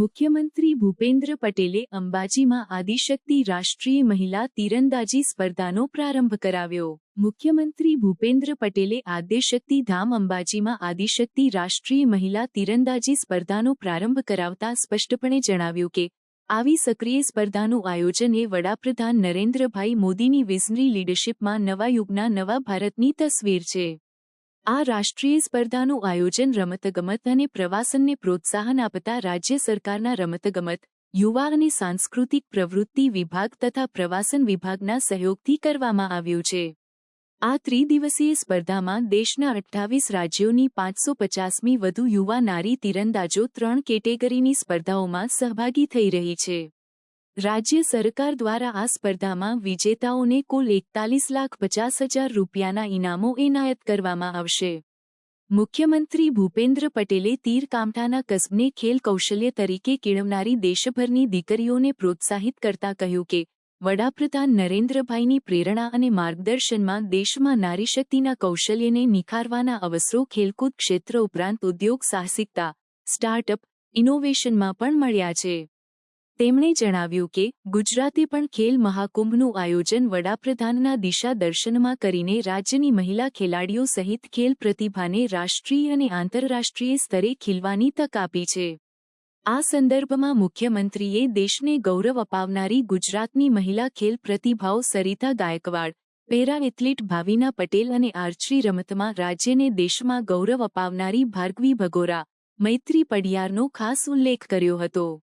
મુખ્યમંત્રી ભૂપેન્દ્ર પટેલે અંબાજીમાં આદિશક્તિ રાષ્ટ્રીય મહિલા તીરંદાજી સ્પર્ધાનો પ્રારંભ કરાવ્યો. મુખ્યમંત્રી ભૂપેન્દ્ર પટેલે આદ્યશક્તિ ધામ અંબાજીમાં આદિશક્તિ રાષ્ટ્રીય મહિલા તીરંદાજી સ્પર્ધાનો પ્રારંભ કરાવતા સ્પષ્ટપણે જણાવ્યું કે, આવી સક્રિય સ્પર્ધાનું આયોજન એ વડાપ્રધાન નરેન્દ્રભાઈ મોદીની વિઝનરી લીડરશીપમાં નવા યુગના નવા ભારતની તસવીર છે. આ રાષ્ટ્રીય સ્પર્ધાનું આયોજન રમતગમત અને પ્રવાસનને પ્રોત્સાહન આપતા રાજ્ય સરકારના રમતગમત યુવા અને સાંસ્કૃતિક પ્રવૃત્તિ વિભાગ તથા પ્રવાસન વિભાગના સહયોગથી કરવામાં આવ્યું છે. આ ત્રિદિવસીય સ્પર્ધામાં દેશના અઠ્ઠાવીસ રાજ્યોની પાંચસો પચાસમી વધુ યુવા નારી તીરંદાજો ત્રણ કેટેગરીની સ્પર્ધાઓમાં સહભાગી થઈ રહી છે. રાજ્ય સરકાર દ્વારા આ સ્પર્ધામાં વિજેતાઓને કુલ એકતાલીસ લાખ પચાસ હજાર રૂપિયાના ઇનામો એનાયત કરવામાં આવશે. મુખ્યમંત્રી ભૂપેન્દ્ર પટેલે તીર કામઠાના કસબને ખેલ કૌશલ્ય તરીકે કેળવનારી દેશભરની દીકરીઓને પ્રોત્સાહિત કરતા કહ્યું કે, વડાપ્રધાન નરેન્દ્રભાઈની પ્રેરણા અને માર્ગદર્શનમાં દેશમાં નારીશક્તિના કૌશલ્યને નિખારવાના અવસરો ખેલકૂદ ક્ષેત્ર ઉપરાંત ઉદ્યોગ સાહસિકતા, સ્ટાર્ટઅપ, ઇનોવેશનમાં પણ મળ્યા છે. તેમણે જણાવ્યું કે, ગુજરાતે પણ ખેલ મહાકુંભનું આયોજન વડાપ્રધાનના દિશા દર્શનમાં કરીને રાજ્યની મહિલા ખેલાડીઓ સહિત ખેલ પ્રતિભાને રાષ્ટ્રીય અને આંતરરાષ્ટ્રીય સ્તરે ખીલવાની તક આપી છે. આ સંદર્ભમાં મુખ્યમંત્રીએ દેશને ગૌરવ અપાવનારી ગુજરાતની મહિલા ખેલ પ્રતિભાઓ સરિતા ગાયકવાડ, પેરા એથ્લીટ ભાવિના પટેલ અને આર્ચરી રમતમાં રાજ્યને દેશમાં ગૌરવ અપાવનારી ભાર્ગવી ભગોરા, મૈત્રી પડિયારનો ખાસ ઉલ્લેખ કર્યો હતો.